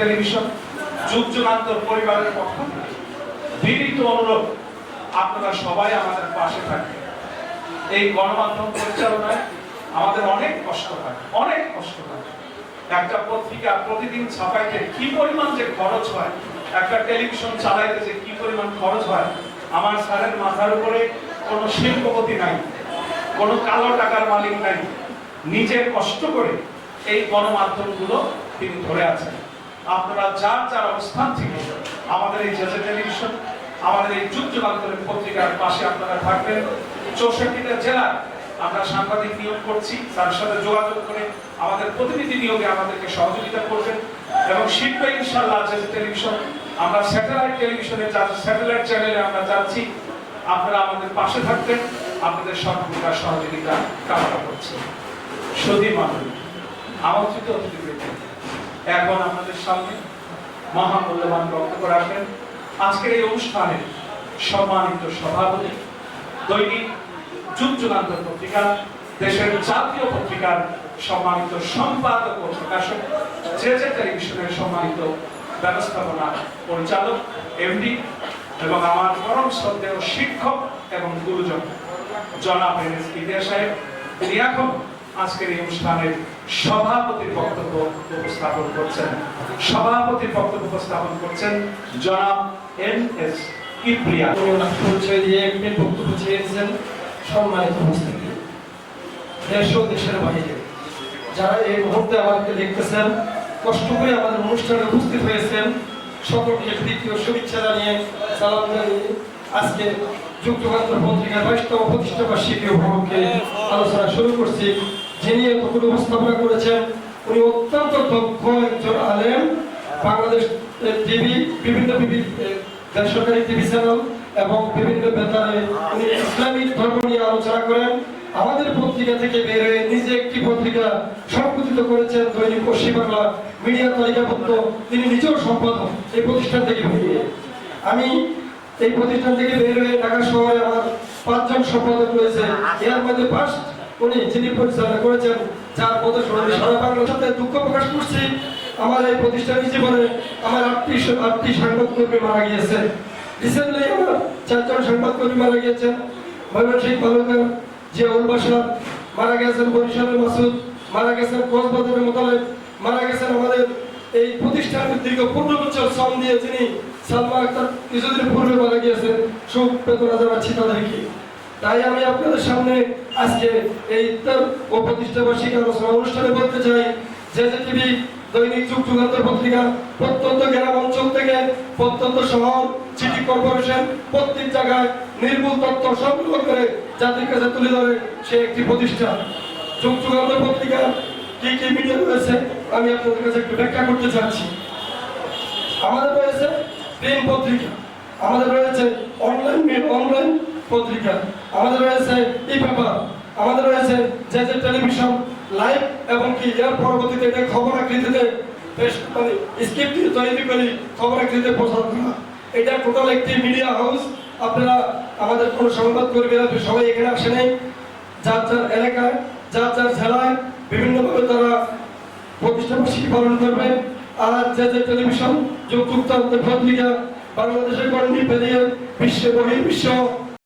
Television যুগ যুগান্তর পরিবারের পক্ষ বিনীত অনুরোধ, আপনারা সবাই আমাদের পাশে থাকবেন। এই গণমাধ্যম পরিচালনায় আমাদের অনেক কষ্ট হয়, অনেক কষ্ট হয়। একটা পত্রিকা প্রতিদিন ছাপাইতে কি পরিমাণ যে খরচ হয়, একটা টেলিভিশন চালাইতে যে কি পরিমাণ খরচ হয়, আমার স্যারের মাথার উপরে কোনো শিল্পপতি নাই, কোনো কালো টাকার মালিক নাই। নিজের কষ্ট করে এই গণমাধ্যমগুলো তিনি ধরে আছেন। আপনারা যার যার অবস্থান থেকে আমাদের এই জেজে টেলিভিশন, আমাদের এই যুগ যুগান্তরের পত্রিকার পাশে আপনারা থাকবেন। চৌষট্টিটা জেলা আমরা সাংবাদিক নিয়োগ করছি, তার সাথে যোগাযোগ করে আমাদের প্রতিনিধি নিয়োগে আমাদেরকে সহযোগিতা করবেন। এবং শিল্পে ইনশাল্লাহ যে টেলিভিশন, আমরা স্যাটেলাইট টেলিভিশনে স্যাটেলাইট চ্যানেলে আমরা যাচ্ছি, আপনারা আমাদের পাশে থাকবেন, আপনাদের সহযোগিতা সহযোগিতা কামনা করছি। সতী মানুষ আমন্ত্রিত অতিথিবৃন্দ এখন আপনাদের সামনে মহামূল্যবান বক্তব্য রাখেন। আজকের এই অনুষ্ঠানে সম্মানিত সভাপতি, দৈনিক যুগ যুগান্তর পত্রিকা, দেশের জাতীয় পত্রিকার সম্মানিত সম্পাদক ও প্রকাশক, যে যে টেলিভিশনের সম্মানিত ব্যবস্থাপনা পরিচালক, এমডি এবং আমার পরম শ্রদ্ধেয় শিক্ষক এবং গুরুজন, জনাব এন এস সাহেব, তিনি এখন আজকের এই অনুষ্ঠানের সভাপতির বক্তব্য উপস্থাপন করছেন। সভাপতির বক্তব্য উপস্থাপন করছেন জনাব এন এস কিপ্রিয়া। বক্তব্য চেয়েছেন সম্মানিত উপস্থিতি। দেশ ও দেশের বাইরে যারা এই মুহূর্তে আমাদেরকে দেখতেছেন, কষ্ট করে আমাদের অনুষ্ঠানে উপস্থিত হয়েছেন, সকলকে দ্বিতীয় শুভেচ্ছা জানিয়ে সালাম জানিয়ে আজকে যুগান্তর পত্রিকার বাইশতম প্রতিষ্ঠা বার্ষিকী উপলক্ষে আলোচনা শুরু করছি। যিনি এতগুলো উপস্থাপনা করেছেন, উনি অত্যন্ত দক্ষ একজন আলেম, বাংলাদেশ টিভি, বিভিন্ন বেসরকারি টিভি চ্যানেল এবং বিভিন্ন বেতারে উনি ইসলামিক ধর্ম নিয়ে আলোচনা করেন। আমাদের পত্রিকা থেকে বের হয়ে নিজে একটি পত্রিকা সংকুচিত করেছেন দৈনিক পশ্চিম বাংলা মিডিয়া তালিকাভুক্ত। তিনি নিজেও সম্পাদক এই প্রতিষ্ঠান থেকে বেরিয়ে। আমি এই প্রতিষ্ঠান থেকে বের হয়ে ঢাকা শহরে আমার পাঁচজন সম্পাদক রয়েছে এর মধ্যে পাঁচ উনি যিনি পরিচালনা করেছেন, যার পদে শুনানি সারা বাংলার সাথে দুঃখ প্রকাশ করছি। আমার এই প্রতিষ্ঠানের জীবনে আমার আটটি আটটি সংবাদকর্মী মারা গিয়েছে রিসেন্টলি আমার চারজন সংবাদকর্মী মারা গিয়েছেন। ময়মনসিংহ তালুকার জিয়াউল বাসার মারা গেছেন বরিশালের মাসুদ, মারা গেছেন কক্সবাজারের মোতালেব, মারা গেছেন আমাদের এই প্রতিষ্ঠানের দীর্ঘ পনেরো বছর শ্রম দিয়ে যিনি সালমা আক্তার কিছুদিন পূর্বে মারা গিয়েছেন শোক বেদনা জানাচ্ছি তাদেরকে। তাই আমি আপনাদের সামনে আজকে এই ও প্রতিষ্ঠা বার্ষিকী আলোচনা অনুষ্ঠানে বলতে চাই যে যে টিভি দৈনিক যুগ যুগান্তর পত্রিকা, প্রত্যন্ত গ্রাম অঞ্চল থেকে প্রত্যন্ত শহর সিটি কর্পোরেশন প্রত্যেক জায়গায় নির্মূল তথ্য সংগ্রহ করে জাতির কাছে তুলে ধরে সে একটি প্রতিষ্ঠান। যুগ যুগান্তর পত্রিকা কি কি মিডিয়া রয়েছে, আমি আপনাদের কাছে একটু ব্যাখ্যা করতে চাচ্ছি। আমাদের রয়েছে প্রিন্ট পত্রিকা, আমাদের রয়েছে অনলাইন অনলাইন পত্রিকা, আমাদের রয়েছে ই পেপার, আমাদের রয়েছে যে যে টেলিভিশন লাইভ এবং কি এর পরবর্তীতে এটা খবর আকৃতিতে মানে স্ক্রিপ্ট তৈরি করে খবর আকৃতিতে প্রচার করা। এটা টোটাল একটি মিডিয়া হাউস আপনারা আমাদের কোনো সংবাদ কর্মীরা সবাই এখানে আসে নাই। যার যার এলাকায়, যার যার জেলায় বিভিন্নভাবে তারা প্রতিষ্ঠাবার্ষিকী পালন করবে। আর যে যে টেলিভিশন যুক্তান্ত পত্রিকা, বাংলাদেশের কর্মী পেরিয়ে বিশ্ব বহির্বিশ্ব